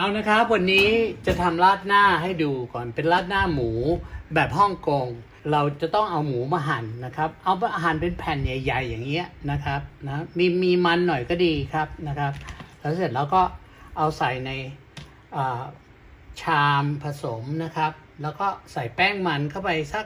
เอานะครับวันนี้จะทำราดหน้าให้ดูก่อนเป็นราดหน้าหมูแบบฮ่องกง เราจะต้องเอาหมูมาหั่นนะครับ เอามาหั่นเป็นแผ่นใหญ่ ๆ อย่างเงี้ยนะครับนะมีมีมันหน่อยก็ดีครับนะครับ แล้วเสร็จแล้วก็เอาใส่ในอ่าชามผสมนะครับ แล้วก็ใส่แป้งมันเข้าไปสัก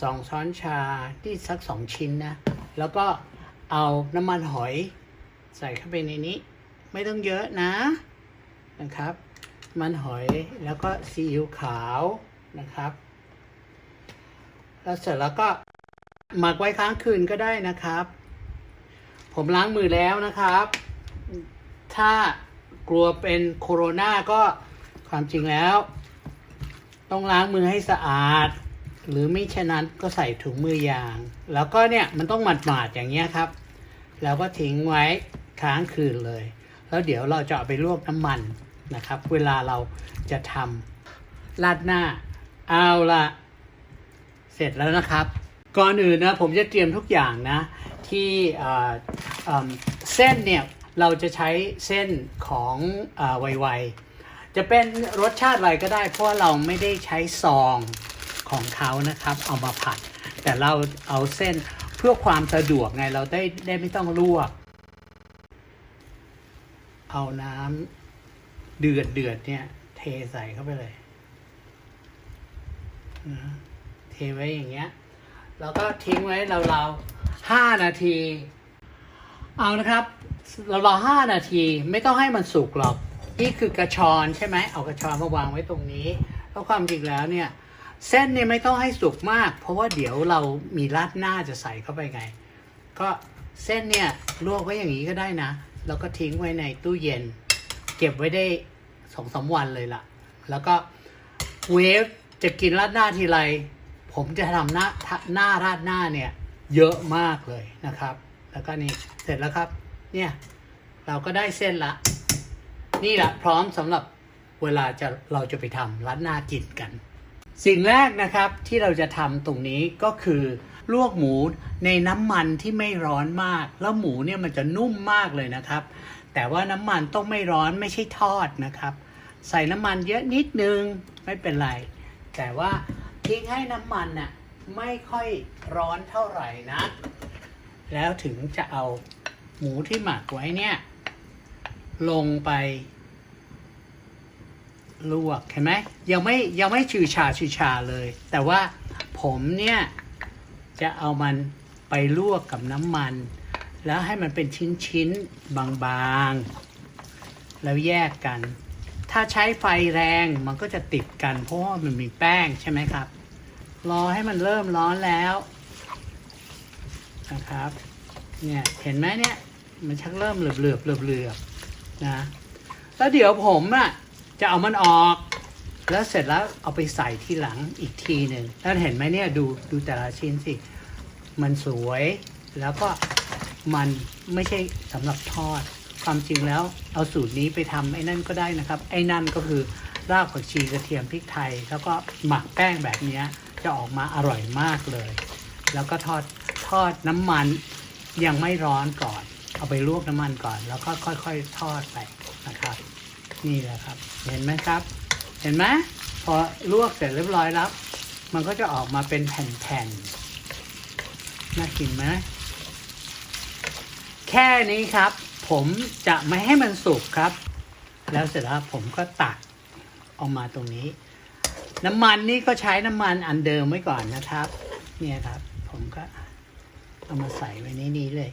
สองช้อนชาที่สักสองชิ้นนะแล้วก็เอาน้ำมันหอย ใส่เข้าไปในนี้ ไม่ต้องเยอะนะ นะครับ มันหอยแล้วก็ซีอิ๊วขาวนะครับ แล้วเสร็จแล้วก็หมักไว้ค้างคืนก็ได้นะครับ ผมล้างมือแล้วนะครับ ถ้ากลัวเป็นโคโรนาก็ความจริงแล้ว ต้องล้างมือให้สะอาด หรือไม่เช่นนั้นก็ใส่ถุงมือยาง แล้วก็เนี่ยมันต้องหมาดๆอย่างเงี้ยครับ แล้วก็ทิ้งไว้ค้างคืนเลย แล้วเดี๋ยวเราจะเอาไปลวกน้ำมัน นะครับ เวลาเราจะทำราดหน้า เอาละเสร็จแล้วนะครับ ก่อนอื่นนะผมจะเตรียมทุกอย่างนะ ที่เส้นเนี่ย เราจะใช้เส้นของอไวๆจะเป็นรสชาติอะไรก็ได้ เพราะว่าเราไม่ได้ใช้ซองของเขานะครับ เอามาผัด แต่เราเอาเส้นเพื่อความสะดวกไงเราได้ได้ไม่ต้องลวก เอาน้ำ เดือดเดือดเนี่ย เทใส่เข้าไปเลยเทไว้อย่างเงี้ย แล้วก็ทิ้งไว้เราๆห้านาที เอานะครับเรารอห้านาทีไม่ต้องให้มันสุกหรอก นี่คือกระชอนใช่ไหมเอากระชอนมาวางไว้ตรงนี้แล้วความจริงแล้วเนี่ย เส้นเนี่ยไม่ต้องให้สุกมาก เพราะว่าเดี๋ยวเรามีราดหน้าจะใส่เข้าไปไง ก็เส้นเนี่ยลวกไว้อย่างนี้ก็ได้นะ แล้วก็ทิ้งไว้ในตู้เย็น เก็บไว้ได้สองสามวันเลยล่ะ แล้วก็เวฟจะกินราดหน้าทีไร ผมจะทำหน้าหน้าราดหน้าเนี่ย เยอะมากเลยนะครับ แล้วก็นี่เสร็จแล้วครับ เนี่ย เราก็ได้เส้นละ นี่แหละพร้อมสำหรับเวลาจะเราจะไปทำราดหน้ากินกัน สิ่งแรกนะครับที่เราจะทำตรงนี้ก็คือ ลวกหมูในน้ำมันที่ไม่ร้อนมาก แล้วหมูเนี่ยมันจะนุ่มมากเลยนะครับ แต่ว่าน้ำมันต้องไม่ร้อนไม่ใช่ทอดนะครับ ใส่น้ำมันเยอะนิดนึงไม่เป็นไร แต่ว่าทิ้งให้น้ำมันน่ะไม่ค่อยร้อนเท่าไหร่นะ แล้วถึงจะเอาหมูที่หมักไว้เนี่ย ลงไป ลวกเห็นไหมยังไม่ยังไม่ชือชาชือชาเลย แต่ว่าผมเนี่ย จะเอามันไปลวกกับน้ำมัน แล้วให้มันเป็นชิ้นๆบางๆ แล้วแยกกัน ถ้าใช้ไฟแรงมันก็จะติดกัน เพราะว่ามันมีแป้งใช่ไหมครับ รอให้มันเริ่มร้อนแล้วนะครับ เนี่ยเห็นไหมเนี่ยมันชักเริ่มเหลือบเหลือบเหลือบๆนะแล้วเดี๋ยวผมอะจะเอามันออก แล้วเสร็จแล้วเอาไปใส่ที่หลังอีกทีหนึ่งแล้วเห็นไหมเนี่ยดูดูแต่ละชิ้นสิ มันสวยแล้วก็มันไม่ใช่สำหรับทอด ความจริงแล้วเอาสูตรนี้ไปทำไอ้นั่นก็ได้นะครับ ไอ้นั่นก็คือรากผักชีกระเทียมพริกไทย แล้วก็หมักแป้งแบบนี้จะออกมาอร่อยมากเลย แล้วก็ทอดทอดน้ำมันยังไม่ร้อนก่อน เอาไปลวกน้ำมันก่อน แล้วก็ค่อย ๆ ทอดไปนะครับ นี่แหละครับ เห็นไหมครับ เห็นไหมพอลวกเสร็จเรียบร้อยแล้ว มันก็จะออกมาเป็นแผ่นๆ น่ากินไหมแค่นี้ครับ ผมจะไม่ให้มันสุกครับ แล้วเสร็จแล้วผมก็ตักออกมาตรงนี้ น้ำมันนี่ก็ใช้น้ำมันอันเดิมไว้ก่อนนะครับ เนี่ยครับ ผมก็เอามาใส่ไว้ในนี้เลย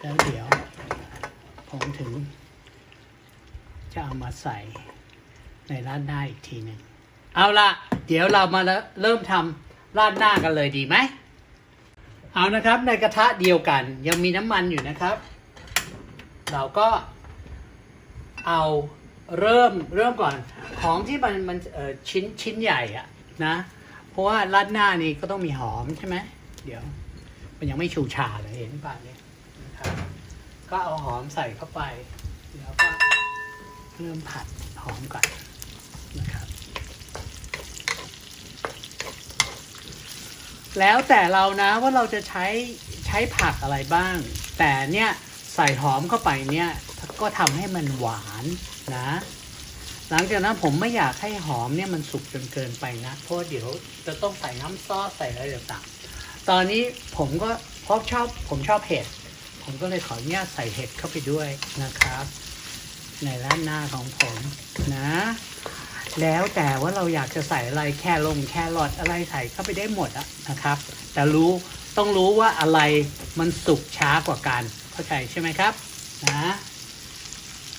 แล้วเดี๋ยว ผมถึง จะเอามาใส่ ในราดหน้าอีกทีหนึ่งเอาละเดี๋ยวเรามาเริ่มทำราดหน้ากันเลยดีไหมเอานะครับในกระทะเดียวกันยังมีน้ำมันอยู่นะครับ เราก็เอาเริ่มเริ่มก่อนของที่มันมันเออชิ้นชิ้นใหญ่อะนะ เพราะว่าราดหน้านี่ก็ต้องมีหอมใช่ไหมเดี๋ยว มันยังไม่ชูชาเลยเห็นป่ะเนี่ยนะครับก็เอาหอมใส่เข้าไปแล้วก็เริ่มผัดหอมก่อนนะครับ แล้วแต่เรานะว่าเราจะใช้ใช้ผักอะไรบ้าง แต่เนี่ยใส่หอมเข้าไปเนี่ยก็ทำให้มันหวานนะ หลังจากนั้นผมไม่อยากให้หอมเนี่ยมันสุกจนเกินไปนะ เพราะเดี๋ยวจะต้องใส่น้ำซอสใส่อะไรต่างๆตอนนี้ผมก็เพราะชอบผมชอบเห็ด ผมก็เลยขออนุญาตใส่เห็ดเข้าไปด้วยนะครับ ในร้านหน้าของผมนะ แล้วแต่ว่าเราอยากจะใส่อะไรแค่ลงแค่รอทอะไรใส่เข้าไปได้หมดอะนะครับ แต่รู้ต้องรู้ว่าอะไรมันสุกช้ากว่ากันเข้าใจใช่ไหมครับนะ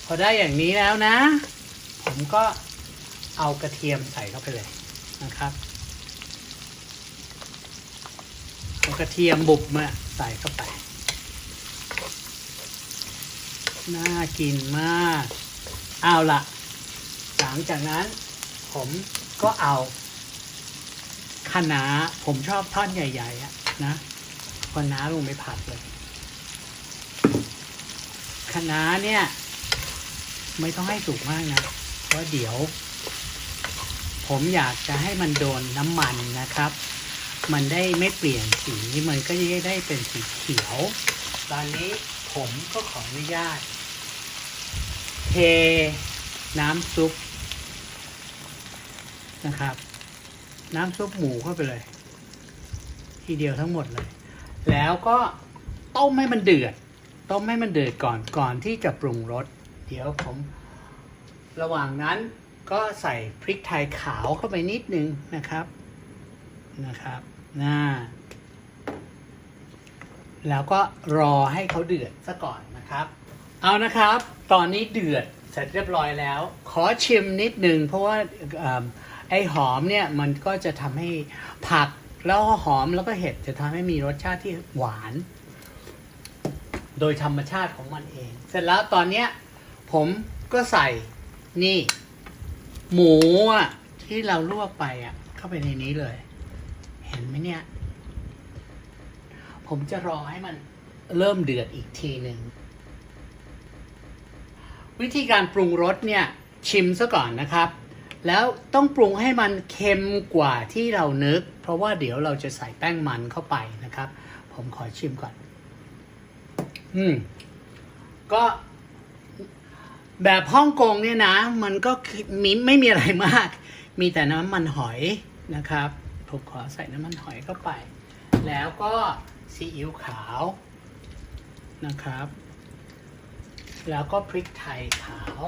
พอได้อย่างนี้แล้วนะ ผมก็เอากระเทียมใส่เข้าไปเลยนะครับเอากระเทียมบุบมาใส่เข้าไป น่ากินมาก เอาละหลังจากนั้น ผมก็เอาคะน้าผมชอบท่อนใหญ่ๆอะนะคะน้าลงไปผัดเลยคะน้าเนี่ย ไม่ต้องให้สุกมากนะเพราะเดี๋ยว ผมอยากจะให้มันโดนน้ำมันนะครับ มันได้ไม่เปลี่ยนสีมันก็จะได้เป็นสีเขียว ตอนนี้ผมก็ขออนุญาตเทน้ำซุป นะครับ น้ำซุปหมูเข้าไปเลย ทีเดียวทั้งหมดเลย แล้วก็ต้มให้มันเดือด ต้มให้มันเดือดก่อนก่อนที่จะปรุงรสเดี๋ยวผม ระหว่างนั้นก็ใส่พริกไทยขาวเข้าไปนิดนึงนะครับนะครับน่าแล้วก็รอให้เขาเดือดซะก่อนนะครับ เอานะครับ ตอนนี้เดือดเสร็จเรียบร้อยแล้ว ขอชิมนิดนึงเพราะว่า ไอ้หอมเนี่ยมันก็จะทำให้ผักแล้วหอมแล้วก็เห็ดจะทำให้มีรสชาติที่หวาน โดยธรรมชาติของมันเอง เสร็จแล้วตอนเนี้ยผมก็ใส่นี่ หมูอะที่เราลวกไปอะ เข้าไปในนี้เลย เห็นไหมเนี่ย ผมจะรอให้มันเริ่มเดือดอีกทีหนึ่งวิธีการปรุงรสเนี่ย ชิมซะก่อนนะครับ แล้วต้องปรุงให้มันเค็มกว่าที่เรานึก เพราะว่าเดี๋ยวเราจะใส่แป้งมันเข้าไปนะครับ ผมขอชิมก่อน อืม ก็แบบฮ่องกงเนี่ยนะ มันก็มีไม่มีอะไรมาก มีแต่น้ำมันหอยนะครับผมขอใส่น้ำมันหอยเข้าไป แล้วก็ซีอิ๊วขาวนะครับ แล้วก็พริกไทยขาว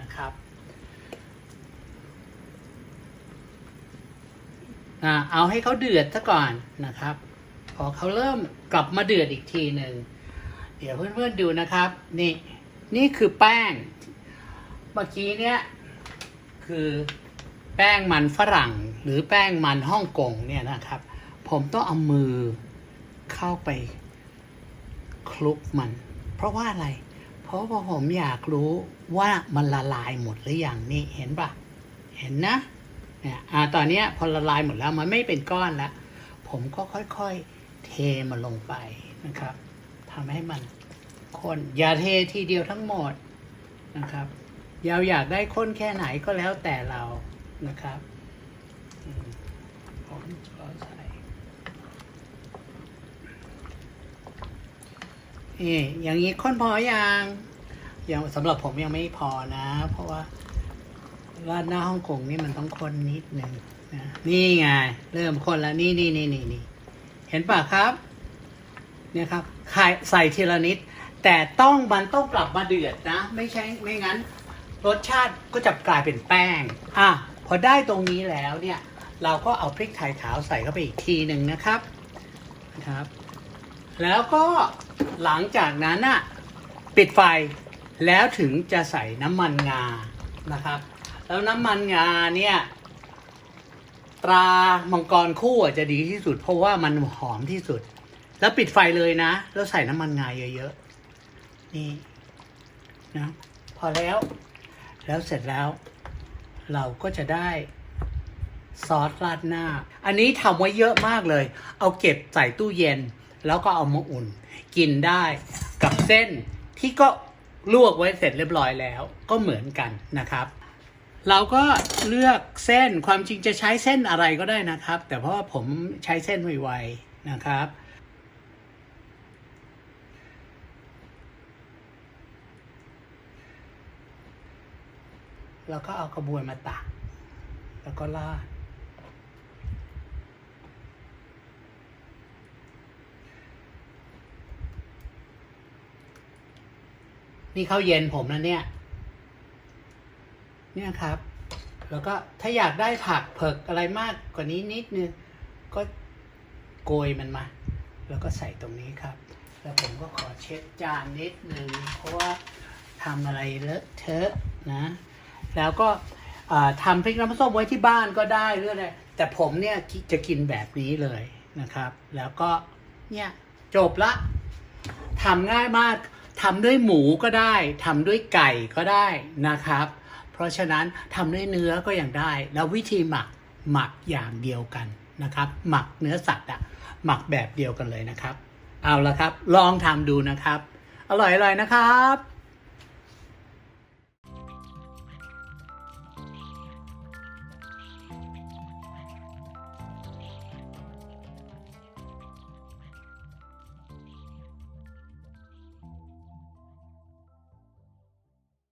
นะครับ เอาให้เขาเดือดซะก่อนนะครับ พอเขาเริ่มกลับมาเดือดอีกทีหนึ่งเดี๋ยวเพื่อนๆดูนะครับ นี่นี่คือแป้ง เมื่อกี้เนี่ยคือแป้งมันฝรั่งหรือแป้งมันฮ่องกงเนี่ยนะครับ ผมต้องเอามือเข้าไปคลุกมัน เพราะว่าอะไร เพราะว่าผมอยากรู้ว่ามันละลายหมดหรือยังนี่เห็นปะเห็นนะ เนี่ยอ่าตอนนี้พอละลายหมดแล้วมันไม่เป็นก้อนแล้ว ผมก็ค่อยๆเทมันลงไปนะครับทำให้มันข้นอย่าเททีเดียวทั้งหมดนะครับเราอยากได้ข้นแค่ไหนก็แล้วแต่เรานะครับอืมผมขอใส่นี่อย่างนี้ข้นพออยังยังสำหรับผมยังไม่พอนะ เพราะว่า ราหน้าฮ่องกงนี่มันต้องข้นนิดหนึ่งนะนี่ไง เริ่มข้นแล้วนี่นี่นี่นี่นี่เห็นป่ะครับ เนี่ยครับใส่ใส่ทีละนิด แต่ต้องมันต้องกลับมาเดือดนะ ไม่ใช่ไม่งั้น รสชาติก็จะกลายเป็นแป้ง อะพอได้ตรงนี้แล้วเนี่ย เราก็เอาพริกไทยขาวใส่เข้าไปอีกทีหนึ่งนะครับนะครับ แล้วก็หลังจากนั้นอะปิดไฟแล้วถึงจะใส่น้ำมันงานะครับ แล้วน้ำมันงาเนี่ย ตรามังกรคู่อะจะดีที่สุด เพราะว่ามันหอมที่สุด แล้วปิดไฟเลยนะ แล้วใส่น้ำมันงาเยอะๆ นี่นะพอแล้ว แล้วเสร็จแล้ว เราก็จะได้ซอสราดหน้า อันนี้ทำไว้เยอะมากเลย เอาเก็บใส่ตู้เย็น แล้วก็เอามาอุ่น กินได้กับเส้นที่ก็ลวกไว้เสร็จเรียบร้อยแล้ว ก็เหมือนกันนะครับ เราก็เลือกเส้นความจริงจะใช้เส้นอะไรก็ได้นะครับ แต่เพราะว่าผมใช้เส้นไวๆนะครับ แล้วก็เอากระบวยมาตัก แล้วก็ราดนี่เข้าเย็นผมนะเนี่ย เนี่ยครับ แล้วก็ถ้าอยากได้ผักเผือกอะไรมากกว่านี้นิดนึงก็โกยมันมา แล้วก็ใส่ตรงนี้ครับ แล้วผมก็ขอเช็ดจานนิดนึงเพราะว่าทำอะไรเลอะเทอะนะ แล้วก็ทำพริกน้ำส้มไว้ที่บ้านก็ได้หรืออะไรแต่ผมเนี่ยจะกินแบบนี้เลยนะครับ แล้วก็เนี่ยจบละทำง่ายมากทำด้วยหมูก็ได้ทำด้วยไก่ก็ได้นะครับ เพราะฉะนั้นทำด้วยเนื้อก็ยังได้ แล้ววิธีหมักหมักอย่างเดียวกันนะครับ หมักเนื้อสัตว์อะหมักแบบเดียวกันเลยนะครับ เอาละครับ ลองทำดูนะครับ อร่อยๆนะครับ